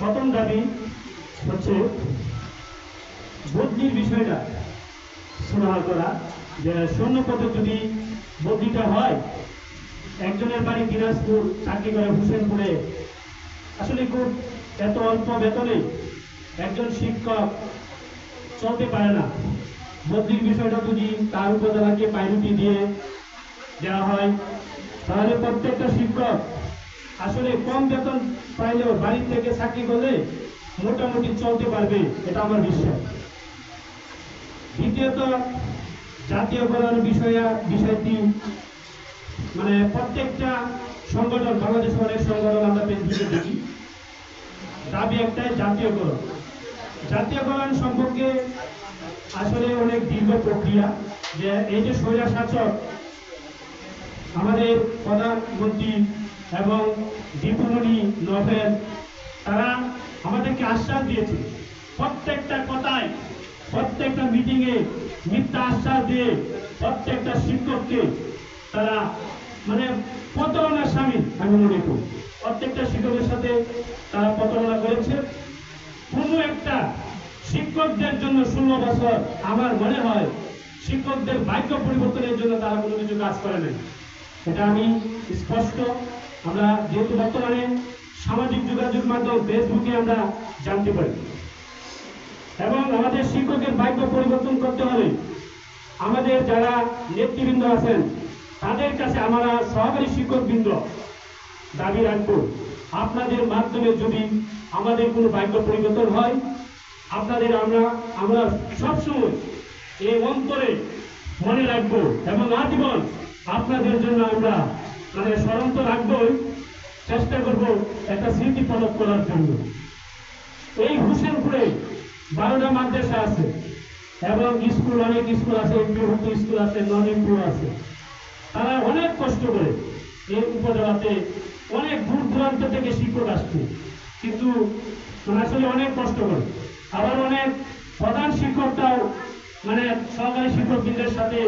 প্রথম দাবি হচ্ছে বদলির বিষয়টা সুরাহা করা যে পদে যদি বদলিটা হয়, একজনের বাড়ি দিনাজপুর, চাকরি করে হুসেনপুরে। আসলে খুব এত অল্প বেতনে একজন শিক্ষক চলতে পারে না। বদলির বিষয়টা যদি তার উপজেলাকে পাইরুটি দিয়ে দেওয়া হয়, তাহলে প্রত্যেকটা শিক্ষক আসলে কম বেতন পাইলেও বাড়ি থেকে চাকরি করলে মোটামুটি চলতে পারবে, এটা আমার বিশ্বাস। দ্বিতীয়ত জাতীয়করণ বিষয়া বিষয়টি মানে প্রত্যেকটা সংগঠন বাংলাদেশ অনেক সংগঠন আমরা ফেসবুকে দেখি। দাবি একটাই জাতীয়করণ জাতীয়করণ সম্পর্কে আসলে অনেক দীর্ঘ প্রক্রিয়া যে এই যে স্বৈরা শাসক, আমাদের প্রধানমন্ত্রী এবং দীপুমণি নভেল, তারা আমাদেরকে আশ্বাস দিয়েছে। প্রত্যেকটা কথায়, প্রত্যেকটা মিটিংয়ে মিথ্যা আশ্বাস দিয়ে প্রত্যেকটা শিক্ষককে তারা মানে প্রতারণার স্বামী আমি মনে করি। প্রত্যেকটা শিক্ষকের সাথে তারা প্রতারণা করেছে। কোনো একটা শিক্ষকদের জন্য ষোলো বছর আমার মনে হয় শিক্ষকদের ভাগ্য পরিবর্তনের জন্য তারা কোনো কিছু কাজ করে নাই। এটা আমি স্পষ্ট আমরা যেহেতু বর্তমানে সামাজিক যোগাযোগ মাধ্যম ফেসবুকে আমরা জানতে পারি। এবং আমাদের শিক্ষকের ভাগ্য পরিবর্তন করতে হবে আমাদের যারা নেতৃবৃন্দ আছেন, তাদের কাছে আমরা সহকারী শিক্ষকবৃন্দ দাবি রাখব। আপনাদের মাধ্যমে যদি আমাদের কোনো ভাগ্য পরিবর্তন হয়, আপনাদের আমরা আমরা সবসময় এই অন্তরে মনে রাখব এবং আজীবন আপনাদের জন্য আমরা মানে স্মরণ তো রাখবোই, চেষ্টা করব একটা স্মৃতি ফলক করার জন্য। এই হুসেনপুরে বারোটা মাদ্রাসা আছে এবং স্কুল, অনেক স্কুল আছে এমপিভুক্ত স্কুল আছে, নন আছে। তারা অনেক কষ্ট করে এই উপজেলাতে অনেক দূর দূরান্ত থেকে শিক্ষক আসছে। কিন্তু আসলে অনেক কষ্ট করে। আবার অনেক প্রধান শিক্ষকটাও মানে সরকারি শিক্ষকদের সাথে